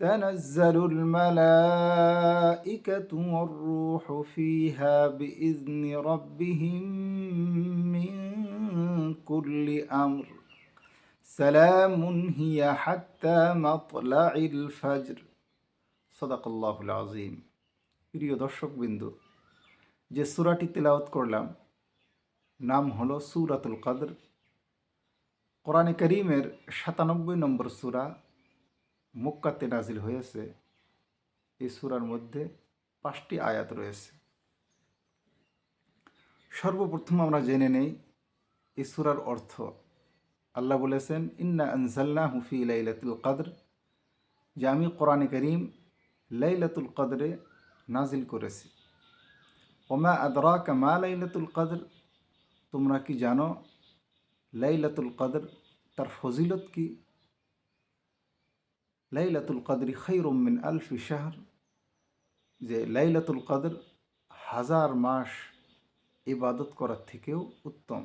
تنزل الملائكة والروح فيها بإذن ربهم من كل أمر سلام هي حتى مطلع الفجر صدق الله العظيم প্রিয় দর্শকবৃন্দু যে সূরাটি তেলাওয়াত করলাম নাম হলো সূরাতুল কদর কোরআনে করিমের সাতানব্বই নম্বর সূরা মক্কাতে নাজিল হয়েছে, এই সূরার মধ্যে পাঁচটি আয়াত রয়েছে। সর্বপ্রথম আমরা জেনে নেই এই সূরার অর্থ। আল্লাহ বলেছেন, ইন্না আনজাল্লা হুফি লাইলাতুল কদর যে আমি কোরআনে করিম লাইলাতুল কদরে নাজিল করেছি। ওমা আদরা মা লাইলাতুল কদর তোমরা কি জানো, লাইলাতুল কদর তার ফজিলত কি? লাইলাতুল কদরি খৈরুম মিন আলফি শাহর। যে লাইলাতুল কদর হাজার মাস ইবাদত করার থেকেও উত্তম।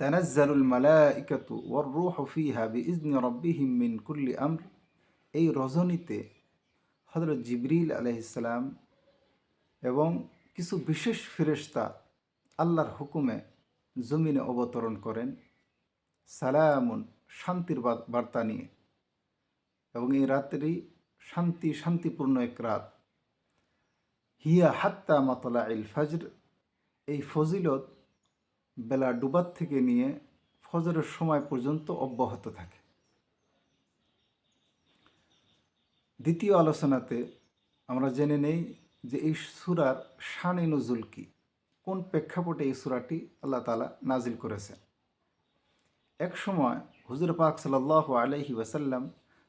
তানাজ্জালুল মালাইকাতু ওয়ার রূহু ফিহা বিইজনি রাব্বিহিম মিন কুল্লি আমর। এই রজনীতে হযরত জিবরিল আলাইহিসসালাম এবং কিছু বিশেষ ফেরেশতা আল্লাহর হুকুমে জমিনে অবতরণ করেন। সালামুন, শান্তির বার্তা নিয়ে। এবং এই রাত্রি শান্তি, শান্তিপূর্ণ এক রাত। হিয়া হাত্তা মাতলা ইল ফজর। এই ফজিলত বেলা ডুবার থেকে নিয়ে ফজরের সময় পর্যন্ত অব্যাহত থাকে। দ্বিতীয় আলোচনাতে আমরা জেনে নেই যে এই সুরার শানে নজুল কি, কোন প্রেক্ষাপটে এই সুরাটি আল্লাহ তালা নাজিল করেছেন। এক সময় হুজুর পাক সাল্লাহ আলহি ওয়াসাল্লাম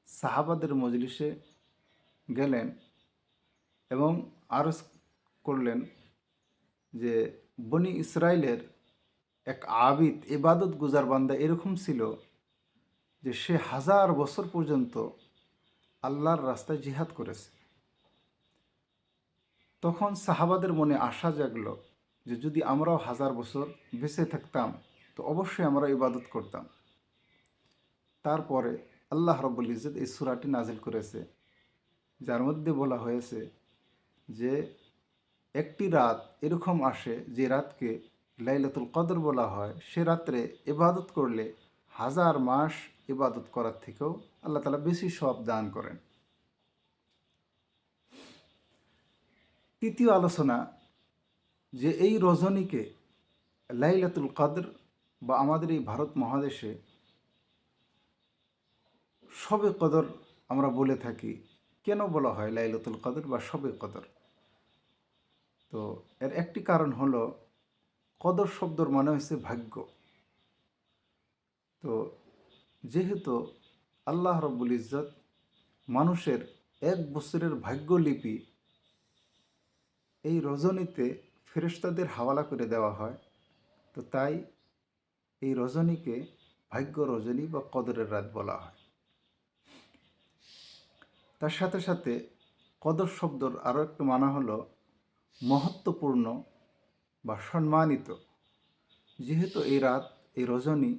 সাহাবাদের মজলিসে গেলেন এবং আরজ করলেন যে বনি ইসরায়েলের এক আবিদ, এবাদত গুজার বান্দা এরকম ছিল যে সে হাজার বছর পর্যন্ত আল্লাহর রাস্তায় জিহাদ করেছে। তখন সাহাবাদের মনে আশা জাগলো যে যদি আমরাও হাজার বছর বেঁচে থাকতাম, তো অবশ্যই আমরা ইবাদত করতাম। তারপরে আল্লাহ রব্বুল ইজত এই সুরাটি নাজিল করেছে। যার মধ্যে বলা হয়েছে যে, একটি রাত এরকম আসে যে রাতকে লাইলাতুল কদর বলা হয়। সে রাত্রে ইবাদত করলে হাজার মাস ইবাদত করার থেকেও আল্লাহ তালা বেশি সব দান করেন। তৃতীয় আলোচনা, যে এই রজনীকে লাইলাতুল কদর বা আমাদের এই ভারত মহাদেশে সবে কদর আমরা বলে থাকি, কেন বলা হয় লাইলাতুল কদর বা সবে কদর? তো এর একটি কারণ হলো, কদর শব্দর মানে হচ্ছে ভাগ্য। তো যেহেতু আল্লাহ রব্বুল ইজ্জত মানুষের এক বছরের ভাগ্যলিপি এই রজনীতে ফেরেস্তাদের হাওয়ালা করে দেওয়া হয়, তো তাই এই রজনীকে ভাগ্য রজনী বা কদরের রাত বলা হয়। তার সাথে সাথে কদর শব্দর আরও একটু মানা হলো মহত্বপূর্ণ বা সম্মানিত। যেহেতু এই রাত, এই রজনী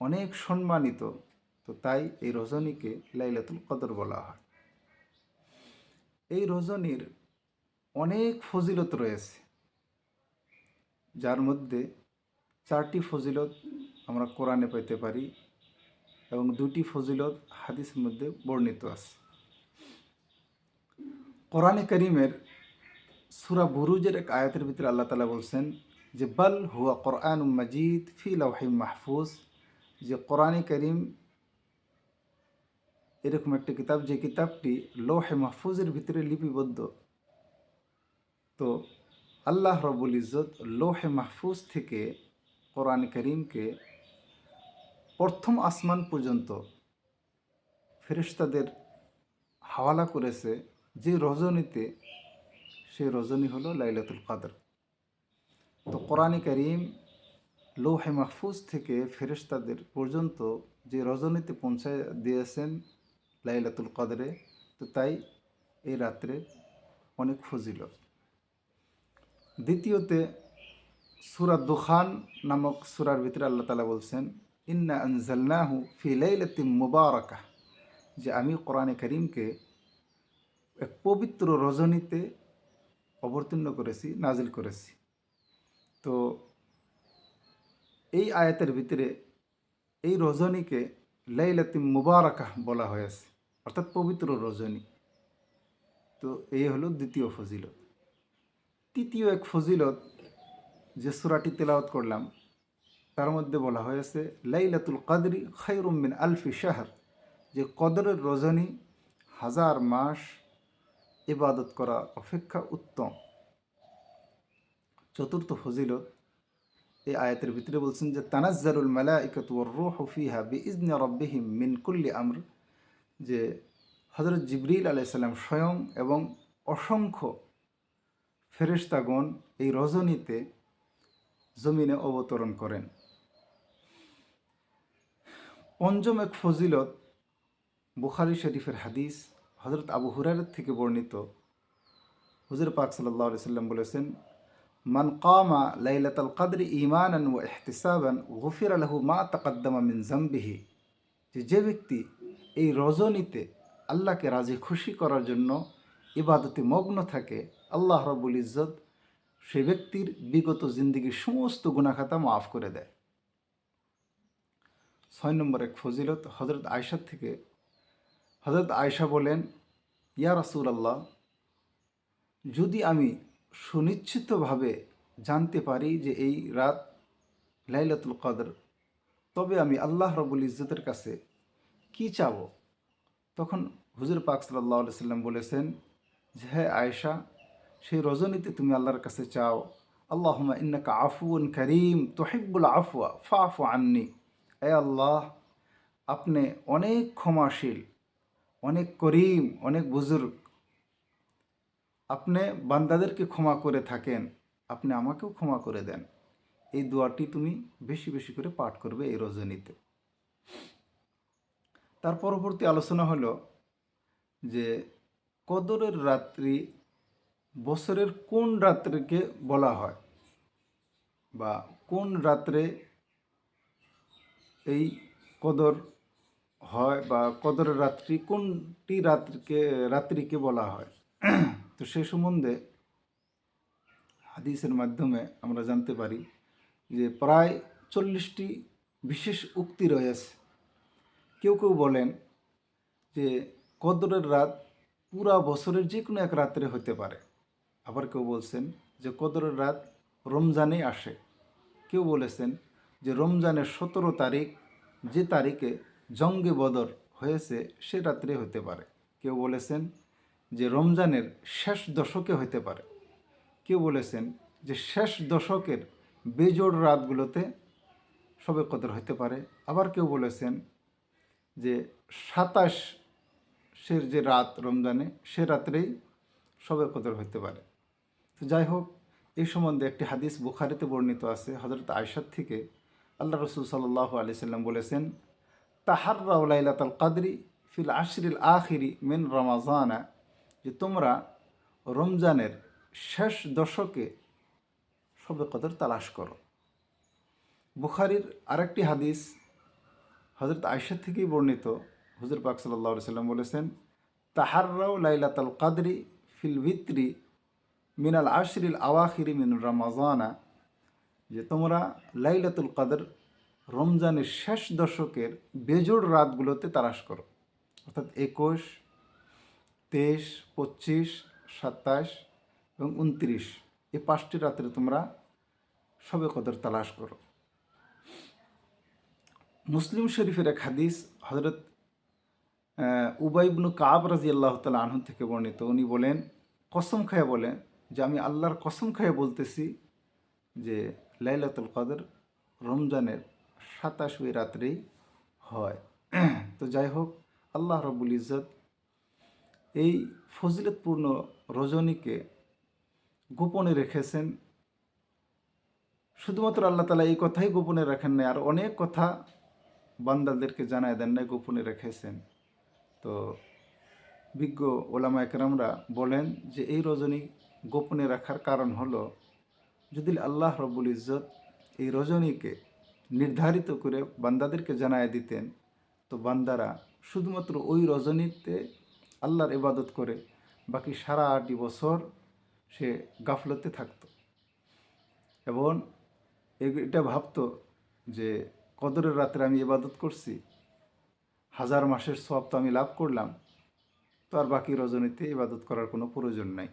অনেক সম্মানিত, তো তাই এই রজনীকে লাইলাতুল কদর বলা হয়। এই রজনীর অনেক ফজিলত রয়েছে, যার মধ্যে চারটি ফজিলত আমরা কোরআনে পেতে পারি এবং দুটি ফজিলত হাদিসের মধ্যে বর্ণিত আছে। কোরআনে করিমের সুরা বুরুজের এক আয়াতের ভিতরে আল্লাহ তালা বলছেন যে, বল হুয়া কোরআন মজিদ ফি লাহিম মাহফুজ। যে, কোরআনে করিম এরকম একটা কিতাব, যে কিতাবটি লোহে মাহফুজের ভিতরে লিপিবদ্ধ। তো আল্লাহ রবুল ইজত লোহে মাহফুজ থেকে কোরআন করিমকে প্রথম আসমান পর্যন্ত ফেরিস্তাদের হাওয়ালা করেছে। যে রজনীতে সেই রজনী হলো লাইলাতুল কাদর। তো কোরআনে করিম লৌহে মাহফুজ থেকে ফেরেশতাদের পর্যন্ত যে রজনীতে পৌঁছায় দিয়েছেন লাইলাতুল কদরে, তো তাই এই রাত্রে অনেক ফজিলত। দ্বিতীয়তে, সুরা দুখান নামক সুরার ভিতরে আল্লাহ তালা বলছেন, ইন্না আনজালনাহু ফি লাইলাতিন মুবারাকা যে আমি কোরআনে করিমকে এক পবিত্র রজনীতে অবতীর্ণ করেছি, নাজিল করেছি। তো এই আয়াতের ভিতরে এই রজনীকে লাইলাতিম মুবারাকা বলা হয়েছে অর্থাৎ পবিত্র রজনী। তো এই হলো দ্বিতীয় ফজিলত। তৃতীয় এক ফজিলত যে সুরাটি তেলাওয়াত করলাম, তার মধ্যে বলা হয়েছে লাইলাতুল কাদরি খাইরুম মিন আলফি শাহর, যে কদরের রজনী হাজার মাস ইবাদত করা অপেক্ষা উত্তম। চতুর্থ ফজিলত, এই আয়াতের ভিতরে বলছেন যে তানাজ্জারুল মালাইকাত ওয়ার রূহ ফিহা বিইজনি রাব্বিহিম মিন কুল্লি আমর। যে হযরত জিবরিল আলাইহিস সালাম স্বয়ং এবং অসংখ্য ফেরেশতাগণ এই রজনীতে জমিনে অবতরণ করেন। পঞ্চম এক ফজিলত, বুখারি শরীফের হাদিস হজরত আবু হুরারের থেকে বর্ণিত। হুজুর পাক সাল্লাহ সাল্লাম বলেছেন, মান কামা লাইলাতাল কদর ইমানান ও এহতিসাবান গফির আলহু মা তাকাদ্দামা মিন জাম্বিহি যে যে ব্যক্তি এই রজনীতে আল্লাহকে রাজি খুশি করার জন্য ইবাদতে মগ্ন থাকে, আল্লাহ রবুল ইজ্জত সে ব্যক্তির বিগত জিন্দিগির সমস্ত গুণাখাতা মাফ করে দেয়। ছয় নম্বর এক ফজিলত হজরত আয়সার থেকে হজরত আয়সা বলেন, ইয়া রাসুল আল্লাহ যদি আমি সুনিশ্চিতভাবে জানতে পারি যে এই রাত লাইলাতুল কদর, তবে আমি আল্লাহ রবুল ইজ্জতের কাছে কি চাব? তখন হুজুর পাক সাল্লাহ সাল্লাম বলেছেন, যে হ্যাঁ আয়েশা, সেই রজনীতে তুমি আল্লাহর কাছে চাও। আল্লাহমা ইন্নাকা আফুন করিম, তোহিব্বুল আফুয়া ফাফু আন্নি। এ আল্লাহ, আপনি অনেক ক্ষমাশীল অনেক করিম, অনেক বুজুর্গ। আপনি বান্দাদেরকে ক্ষমা করে থাকেন, আপনি আমাকেও ক্ষমা করে দেন। এই দোয়াটি তুমি বেশি বেশি করে পাঠ করবে এই রজনীতে। তার পরবর্তী আলোচনা হলো যে, কদরের রাত্রি বছরের কোন রাত্রিকে বলা হয়? বা কোন রাত্রে এই কদর হয় বা কদরের রাত্রি, কোনটি রাত্রিকে রাত্রিকে বলা হয়? তো সে সম্বন্ধে হাদিসের মাধ্যমে আমরা জানতে পারি যে প্রায় চল্লিশটি বিশেষ উক্তি রয়েছে। কেউ কেউ বলেন যে কদরের রাত পুরা বছরের যে কোনো এক রাত্রে হতে পারে। আবার কেউ বলছেন যে কদরের রাত রমজানে আসে। কেউ বলেছেন যে রমজানের সতেরো তারিখ যে তারিখে জঙ্গে বদর হয়েছে, সে রাত্রে হতে পারে। কেউ বলেছেন যে রমজানের শেষ দশকে হতে পারে। কেউ বলেছেন যে শেষ দশকের বেজোড় রাতগুলোতে সবে কদর হতে পারে। আবার কেউ বলেছেন যে সাতাশের যে রাত রমজানে, সে রাত্রেই সবে কদর হতে পারে। তো যাই হোক, এই সম্বন্ধে একটি হাদিস বুখারিতে বর্ণিত আছে। হজরত আয়সার থেকে আল্লাহ রসুল সাল্লাহ আলি সাল্লাম বলেছেন তাহার্রাউ লাইলাতাল কাদরি ফিল আশরিল আখিরি মিন রমাজানা, যে তোমরা রমজানের শেষ দশকে সবে কদর তালাশ করো। বুখারির আরেকটি হাদিস হজরত আয়সা থেকেই বর্ণিত। হুজুর পাক সাল্লাহ সাল্লাম বলেছেন তাহার্রাও লাইলাতাল কাদরি ফিল ভিত্রি মিনাল আশরিল আওয়াখিরি মিন রমাজানা, যে তোমরা লাইলাতুল কাদর রমজানের শেষ দশকের বেজোড় রাতগুলোতে তালাশ করো। অর্থাৎ একুশ, তেইশ, পঁচিশ, সাতাশ এবং উনত্রিশ। এই পাঁচটি রাত্রে তোমরা সবে কদর তালাশ করো। মুসলিম শরীফের এক হাদিস হজরত উবাইবনু কাব রাজি আল্লাহ তালা আনহু থেকে বর্ণিত। উনি বলেন, কসম খায় বলেন যে আমি আল্লাহর কসম খায় বলতেছি যে লাইলাতুল কদর রমজানের সাতাশই রাত্রেই হয়। তো যাই হোক, আল্লাহ রবুল ইজত এই ফজিলতপূর্ণ রজনীকে গোপনে রেখেছেন। শুধুমাত্র আল্লাহ তালা এই কথাই গোপনে রাখেন নাই, আর অনেক কথা বান্দাদেরকে জানায় দেন নাই, গোপনে রেখেছেন। তো বিজ্ঞ ওলামা একরামরা বলেন যে এই রজনী গোপনে রাখার কারণ হলো, যদি আল্লাহ রব্বুল ইজ্জত এই রজনীকে নির্ধারিত করে বান্দাদেরকে জানায় দিতেন। তো বান্দারা শুধুমাত্র ওই রজনীতে আল্লাহর ইবাদত করে, বাকি সারা আটটি বছর সে গাফলতে থাকতো। এবং এটা ভাবতো যে কদরের রাত্রে আমি ইবাদত করছি, হাজার মাসের সব তো আমি লাভ করলাম, তো আর বাকি রজনীতে ইবাদত করার কোনো প্রয়োজন নাই।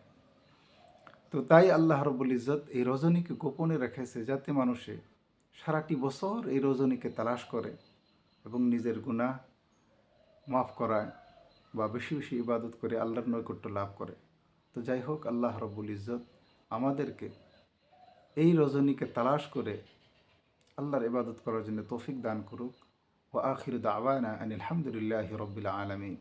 তো তাই আল্লাহ রবুল ইজ্জত এই রজনীকে গোপনে রেখেছে যাতে মানুষে সারাটি বছর এই রজনীকে তালাশ করে এবং নিজের গুনাহ মাফ করায় বা বেশি বেশি ইবাদত করে আল্লাহর নৈকট্য লাভ করে। তো যাই হোক, আল্লাহ রবুল ইজ্জত আমাদেরকে এই রজনীকে তালাশ করে আল্লাহর ইবাদত করার জন্য তৌফিক দান করুক। ও আখির দাওয়ানা আনিল আলহামদুলিল্লাহ রবিল আলমিন।